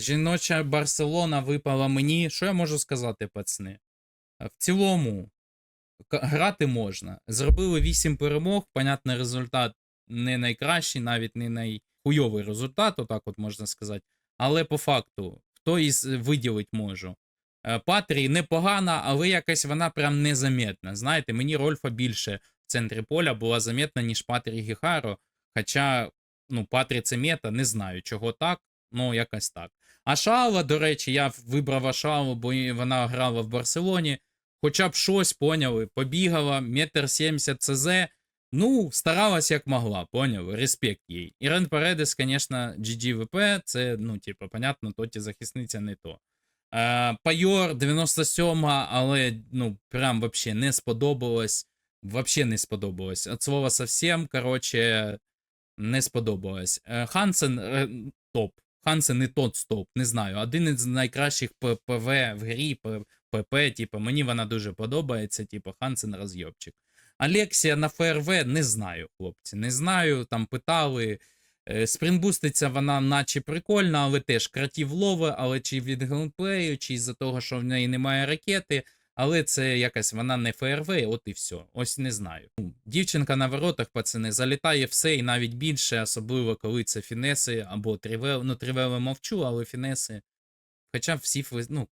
Жіноча Барселона випала мені. Що я можу сказати, пацани? В цілому, грати можна. Зробили 8 перемог, понятно, результат не найкращий, навіть не найхуйовий результат, отак от можна сказати. Але по факту, хто із виділить можу. Е, Патрі непогана, але якась вона прям незаметна. Знаєте, мені Рольфа більше в центрі поля була заметна, ніж Патрі Гіхаро. Хоча, ну, Патрі це мета, не знаю, чого так, ну якось так. А Шала, до речі, я вибрав Ашалу, бо вона грала в Барселоні. Хоча б щось поняли, побігала, метр сімдесят ЦЗ. Ну, старалась як могла, поняли? Респект їй. Ірен Паредес, звісно, GGVP, це, ну, типу, понятно, тоті захисниця не то. Е, Пайор 97, але ну, прям вообще не сподобалось. Вообще не сподобалось. От слова совсем, короче, не сподобалось. Е, Хансен е, топ. Хансен не тот стоп, не знаю. Один із найкращих ППВ в грі, ПП, типу, мені вона дуже подобається, типу, Хансен розйобчик. Алексія на ФРВ не знаю, хлопці. Не знаю, там питали. Е, Спринбуститься вона наче прикольна, але теж кратів лови, але чи від геймплею, чи із-за того, що в неї немає ракети. Але це якась вона не ФРВ, от і все. Ось не знаю. Ну, Дівчинка на воротах, пацани, залітає все і навіть більше, особливо коли це фінеси або трівел. Ну, трівели мовчу, але фінеси. Хоча всі ну,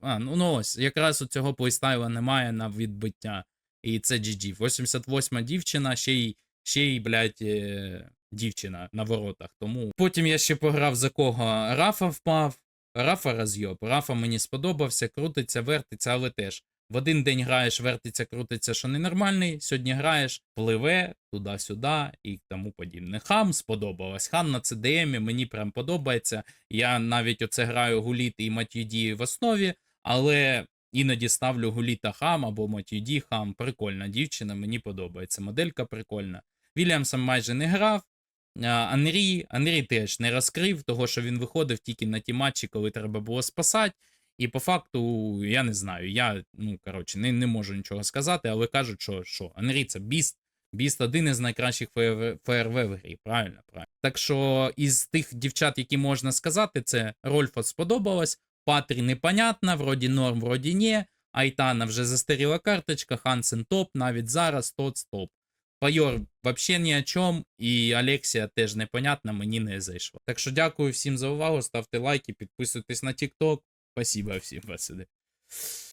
а, ну, ну ось, якраз у цього плейстайла немає на відбиття. І це GG. 88 дівчина, ще й, ще й, блядь, е, дівчина на воротах. Тому потім я ще пограв за кого Рафа впав. Рафа розйоб. Рафа мені сподобався, крутиться, вертиться, але теж. В один день граєш, вертиться, крутиться, що ненормальний. Сьогодні граєш, пливе туди-сюди і тому подібне. Хам сподобалось. Хан на CDM мені прям подобається. Я навіть оце граю Гуліт і Матюді в основі, але іноді ставлю Гуліта Хам або Матюді Хам. Прикольна дівчина, мені подобається. Моделька прикольна. Вільямсом майже не грав. Анрі, Анрі теж не розкрив, того що він виходив тільки на ті матчі, коли треба було спасати. І по факту, я не знаю, я, ну, коротше, не, не можу нічого сказати, але кажуть, що, що Анрі це біст. Біст один із найкращих ФРВ, в грі, правильно, правильно. Так що із тих дівчат, які можна сказати, це Рольфа сподобалось, Патрі непонятна, вроді норм, вроді ні. Айтана вже застаріла карточка, Хансен топ, навіть зараз тот стоп. Пайор вообще ні о чому, і Алексія теж непонятна, мені не зайшло. Так що дякую всім за увагу, ставте лайки, підписуйтесь на TikTok. Спасибо всем, пацани.